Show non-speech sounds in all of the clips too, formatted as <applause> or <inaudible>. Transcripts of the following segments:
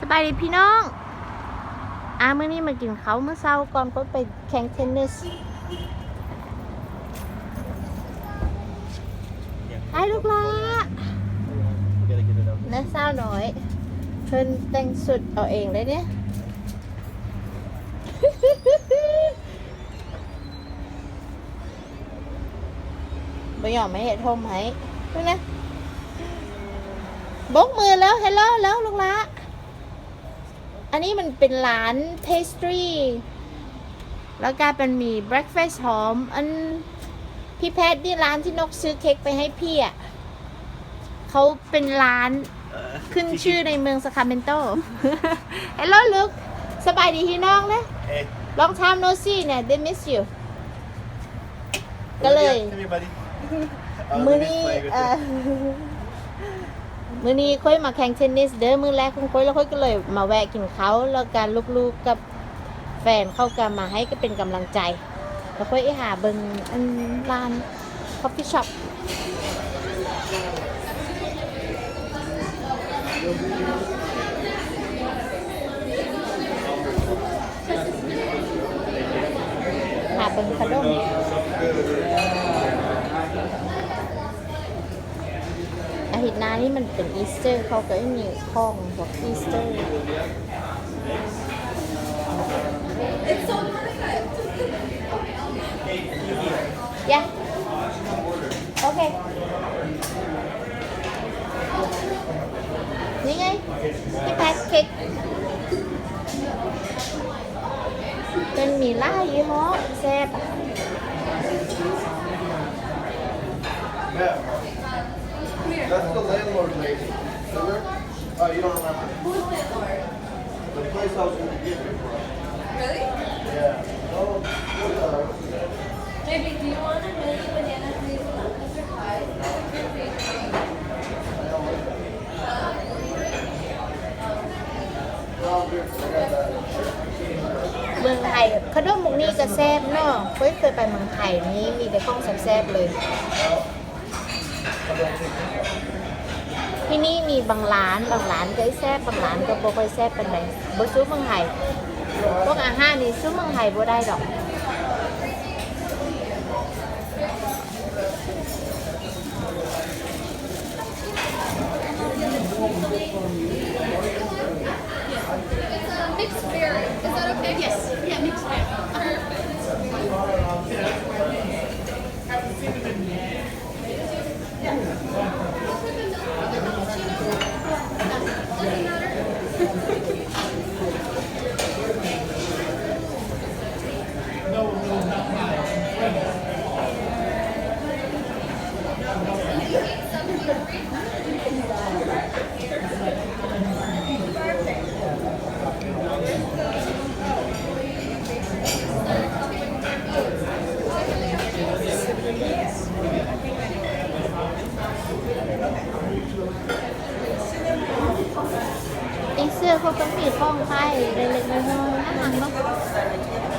สบายดีพี่น้องอาเมื่อนี้มากินเขาเมื่อเช้าก่อนก็ไปแข่งเทนนิสไอ้ลูกลา Gotta get it out. น้าสาวน้อย เพิ่นแต่งสุดเอาเองเลยเนี่ยไม่ยอมไม่เห็นโทมให้ดูนะบกมือแล้วเฮลโลแล้วลูกละ อันนี้มันเป็นร้าน pastry แล้วก็เป็นมี breakfast หอม อันพี่แพทย์นี่ร้านที่นกซื้อเค้กไปให้พี่อะเขาเป็นร้านขึ้นชื่อในเมืองสคาเมนโตเฮลโลลูกสบายดีพี่น้องนะ Hey, ลองทำโนซี่เนี่ย they miss you ก็เลย Come here, buddy. Oh, มือ let me นี้ play with เอ่อ it. มือนี้ค่อยมาแข่งเทนนิสเด้อมือแรกของค่อยแล้วค่อยก็เลยมาแวะกินเขาแล้วการลูกๆกับแฟนเข้ากันมาให้ก็เป็นกำลังใจ แล้วค่อยไปหาเบิงอันร้านคอฟฟี่ช็อปหาเบิงขนม อาทิตย์หน้านี่มันเป็นอีสเตอร์เขาก็ไม่มีข้องบอกอีสเตอร์ yeah โอเค นี่ไงที่แพ็คเค้กเป็นหมีล่ายี่ห้อแซ่บ Yeah. That's the landlord lady. Remember? Oh, you don't remember? Who's landlord? The place I was going to give you from. Really? Yeah. Oh, what, uh, Maybe, do you want a million banana hazelnut custard pie? What's your favorite? no, I'm good. I got that. เมืองไทยขนมมุกนี่ก็แซ่บเนาะเฮ้ยเคยไปเมืองไทยนี่มีแต่ของแซ่บๆเลย ที่นี่มีบางร้านบางร้านก็แซ่บบางร้านก็บ่ค่อยแซ่บปานใดบ่สู้เมืองไทยพวกอาหารนี่สู้เมืองไทยบ่ได้ดอก Mixed berry. Is that okay? Yes. ก็เป็นปีกป้องไข่เล็กๆน้อยๆอาหาบ้าง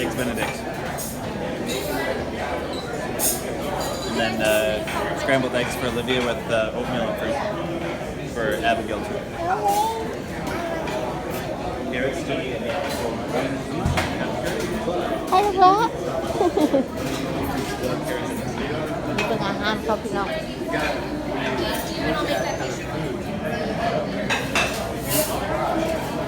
Eggs Benedict. And then uh, scrambled eggs for Olivia with uh, oatmeal and fruit. For Abigail too. Garrett's doing Hay lắm đó นี่เป็นอาหารเขาพี่น้อง And I'll <laughs>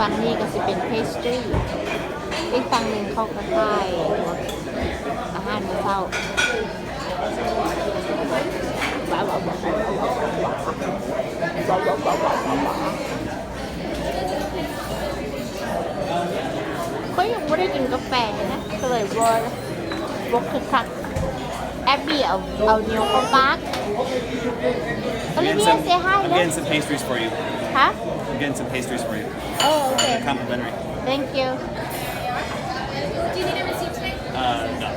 ฝั่งนี้ก็จะเป็น pastry อีกฝั่งหนึ่งเขาก็ขายอาหารมื้อเช้าว้าวว้าวว้าวว้าวว้าวว้าวว้าวว้าวเขายังไม่ได้กินกาแฟนะก็เลยวอลวกคึกคักแอบบี้เอาเอาเนียวเข้าปากโอลิ I'm เวี getting ย some, เซฮาย I'm นะ getting some pastries for you. ฮะ I'm getting some pastries for you. Oh, okay. complimentary. Thank you. Do you need a receipt today? Uh, no.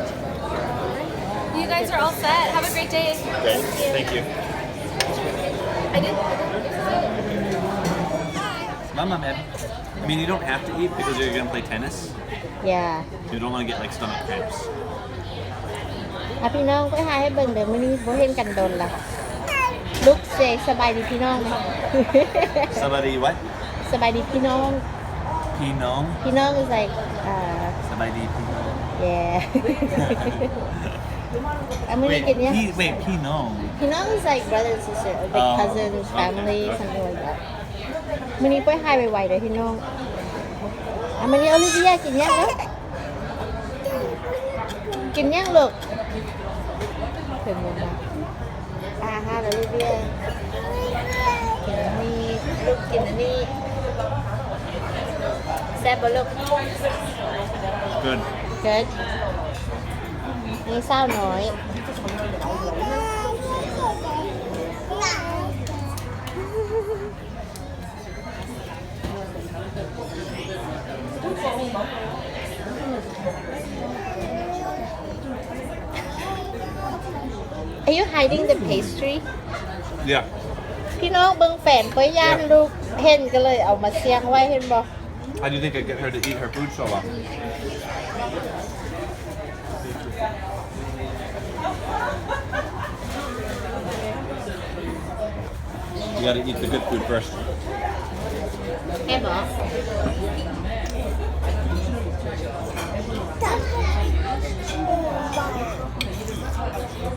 You guys are all set. Have a great day. Great. Thank you. I did. Mama, man. I mean, you don't have to eat because you're gonna play tennis. Yeah. You don't want to get like stomach cramps. Happy now ละลุกเซสบายดีพี่น้องไหม Somebody what? สบายดีพี่น้อง Pinong. พี่น้อง is like uh Somebody pinong. yeah อันมื้อนี้ Wait, กินยัง P, wait, pinong. พี่น้อง is like brother and sister like Oh, cousins okay, family okay. something like that มื้อนี้ไปหายไวๆเลยพี่น้องอะมื้อนี้โอลิเวียกินยังแล้วกินยังลูกเพิ่นบอกว่าอา หารโอลิเวีย กินอันนี้ลูกกินอันนี้แซ่บบ่ลูก Good. เกิดนี่เศร้าน้อยอ ายุ hiding the pastry Yeah. พี่น้องเบิ่งแฟนก้อยย่านลูกเห็นก็เลยเอามาเสียงไว้เห็นบ่ How do you think I get her to eat her food so well? You gotta eat the good food first. แค่บอ ก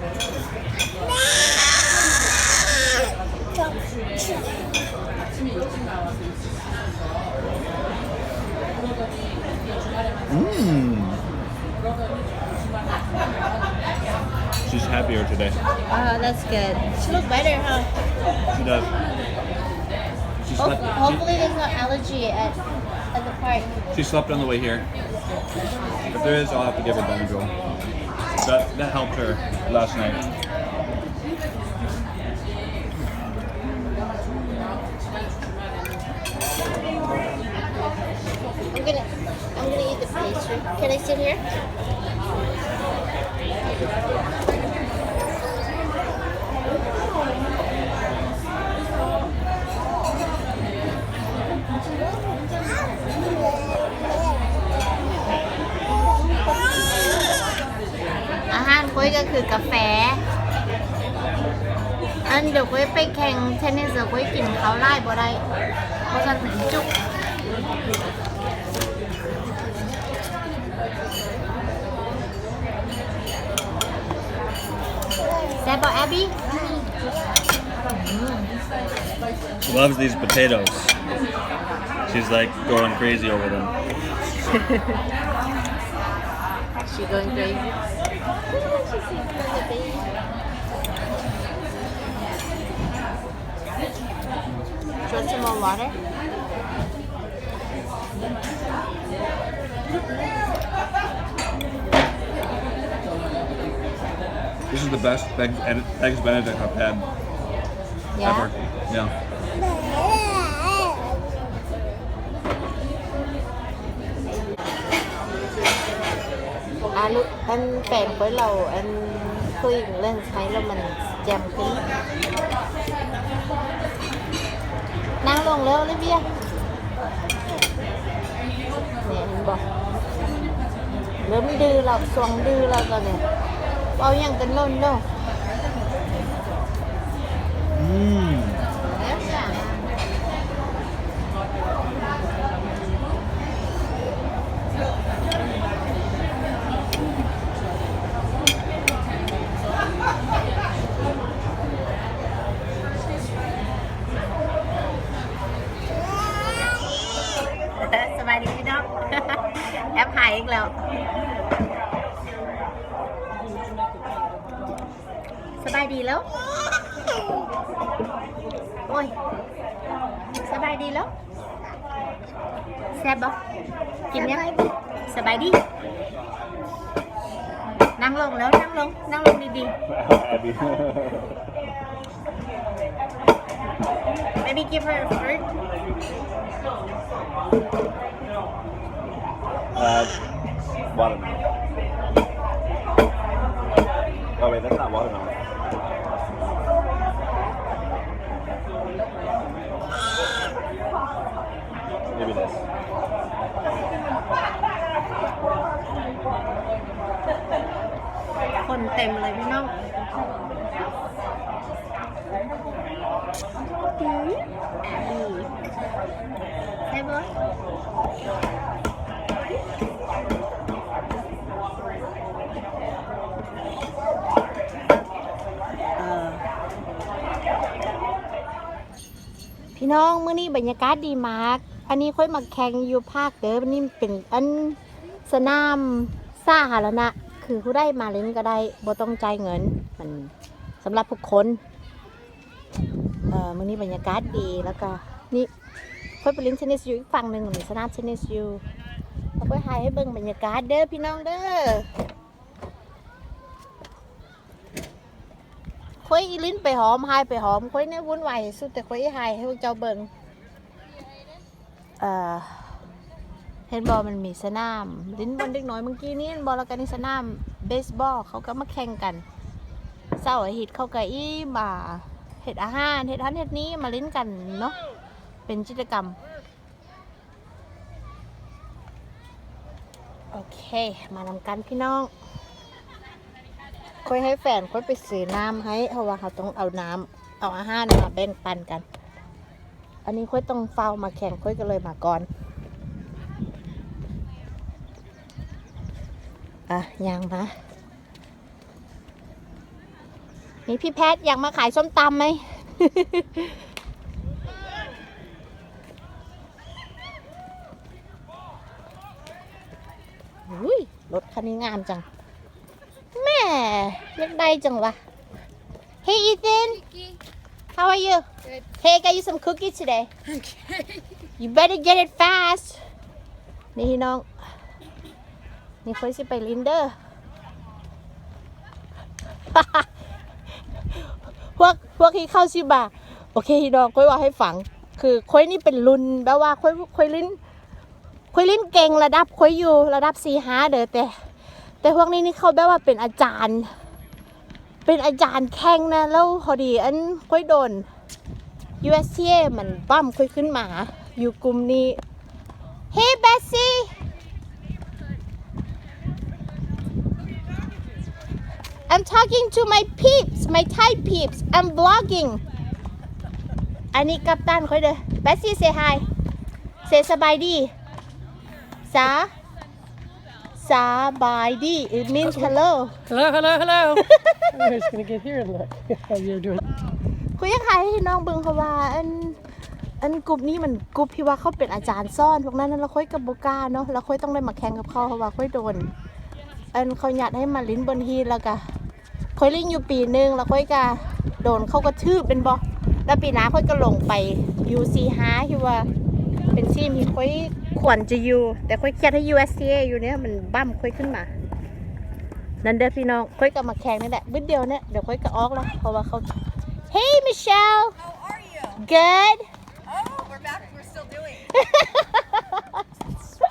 Mmm. She's happier today. Oh, that's good. She look better, huh? She does. She Ho- hopefully there's no allergy at at the park. she, she slept on the way here. If there is, I'll have to give her Benadryl. That, that helped her last night. I'm gonna I'm gonna eat the pastry. Can I sit here? ยก็คือกาแฟ อันเดี๋ยวกุ้ยไปแข่งเทนนิสเดี๋ยวกุ้ยกินเขาวไล่บ่ได้เพราะฉะนั้นจุก แซ่บบ่แอบบี้ Loves these potatoes. She's like going crazy over them. she going crazy Do you want some more water? This is the best eggs, eggs Benedict I've had Yeah. ever. Yeah. อะลูกอันแปลงไว้เราอันคุยเรื่องใช้แล้วมันแจ่มขึ้นนั่งลงแล้วเลยเบียเนี่ยเห็นบอกเริ่มดื้อเราสวงดื้อเราตอนเนี้ยเอาอย่างกันโน่นเนาะ Mmm. แอีกแล้ว สบายดีแล้ว โอ้ย สบายดีแล้ว แซ่บบ่กินยังสบายดี นั่งลงแล้ว นั่งลง นั่งลงดีๆ Abby. Maybe give her a fruit. watermelon. Oh wait, that's not watermelon. Maybe this. Con พี่น้องเมื่อนี้บรรยากาศดีมาก อันนี้ค่อยมาแข่งอยู่ภาคเด้อนนี้เป็นอันสนามสาธารณะคือผู้ได้มาเล่นก็ได้บ่ต้องจ่ายเงิน มันสำหรับทุกคนเอ่อมื้อนี้บรรยากาศดีแล้วก็นี่ค่อยไปเล่นเทนนิสอยู่อีกฝั่งหนึ่งมีสนามเทนนิสอยู่ แล้วค่อยถ่ายให้เบิ่งบรรยากาศเด้อพี่น้องเด้อค่อยอีลิ้นไปหอมหายไปหอมค่อยเนี่ยวุ่นวายสุดแต่ค่อยหายให้พวกเจ้าเบิ่งเอ่อเห็นบอลมันมีสนาม ลิ้นบอลเด็กน้อยเมื่อกี้นี้บอลแล้วกันในสนามเบสบอลเขาก็มาแข่งกันเสาร์อาทิตย์เขาก็อีมาเห็ดอาหารเห็ดทันเห็ดนี้มาเล่นกันเนาะเป็นกิจกรรม โอเค มานำกันพี่น้องค่อยให้แฟนค่อยไปซื้อน้ำให้เพราะว่าเขาต้องเอาน้ำเอาอาหารมาแบ่งปันกัน อันนี้ค่อยต้องเฝ้ามาแข่งค่อยก็เลยมาก่อนอะยังมานี่พี่แพทย์อยากมาขายส้มตำไหม อุ้ย รถคันนี้งามจัง แม่อยากได้จังวะ Hey Ethan how are you Good. Hey got you some cookies today You better get it fast นี่น้อง นี่ค่อยสิไปลินเดอร์พวกพวกที่เข้าชิบะโอเคพี่น้องค่อยว่าให้ฟัง คือค่อยนี่เป็นรุ่นแบบว่าค่อยค่อยลิ้น ค่อยลิ้นเก่งระดับค่อยอยู่ระดับสี่ห้าเด้อแต่ แต่พวกนี้นี่เขาแบบว่าเป็นอาจารย์ เป็นอาจารย์แข่งนะแล้วพอดีอันค่อยโดน USTA มันปั้มค่อยขึ้นมา อยู่กลุ่มนี้ Hey Bessie I'm talking to my peeps my Thai peeps I'm vlogging อันนี้กัปตันค่อยเด้อ Bessie say hi say สบายดี สาสบายดี it means hello Hello, hello, hello. I was gonna get here and look how you're doing. คุยยังไงให้น้องเบิ่งเพราะว่าอันอันกลุ่มนี้มันกลุ่มที่ว่าเขาเป็นอาจารย์ซ่อนพวกนั้นแล้วค่อยกับโบกล้าเนาะแล้วค่อยต้องได้มาแข่งกับเขาเพราะว่าค่อยโดน อันเขาหยัดให้มาลิ้นบนฮีแล้วก็ค่อยลิ้นอยู่ปีหนึงแล้วค่อยก็โดนเขาก็ทืบเป็นบอแล้วปีหน้าค่อยก็ลงไปยูซีฮาที่ว่าเป็นซีมที่ค่อย ควรจะอยู่ แต่ค่อยเครียดให้ USCA อยู่เนี่ยมันบั้มค่อยขึ้นมา นั่นเด้อพี่น้องค่อยก็มาแข่งนี่แหละวิดเดียวเนี่ยเดี๋ยวค่อยก็ออกแล้วเพราะว่าเขา Hey Michelle How are you? good Oh, we're back. We're still doing.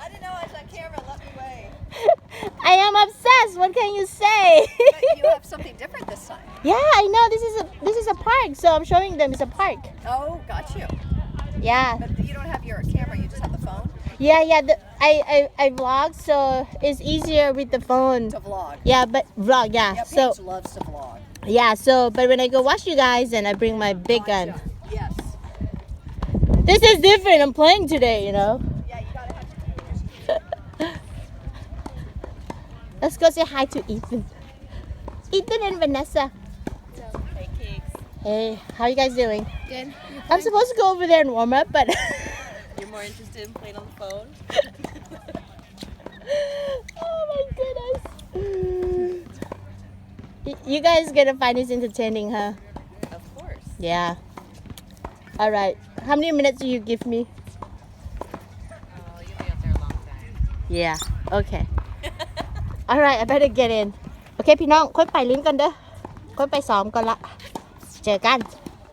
I didn't know I was on camera. Let me away. I am obsessed what can you say But you have something different this time. yeah I know this is a this is a park so I'm showing them it's a park Oh, got you. yeah But you don't have your camera. You just have the phone yeah yeah the, I, I I vlog so it's easier with the phone to vlog. yeah but vlog yeah Yeah, so Paige loves to vlog. yeah so but when I go watch you guys and I bring my big gun Yes. this is different I'm playing today you know Yeah, you gotta have. <laughs> let's go say hi to Ethan Ethan and Vanessa hey how you guys doing Good. I'm supposed to go over there and warm up but <laughs> You're more interested in playing on the phone. <laughs> oh my goodness. Y- You guys gonna find this entertaining, huh? Of course. Yeah. All right. How many minutes do you give me? Oh, you'll be up there a long time. Yeah. Okay. All right. I better get in. โอเคพี่น้องค่อยไปลิ้นกันเด้อค่อยไปซ้อมก่อนละ เจอกัน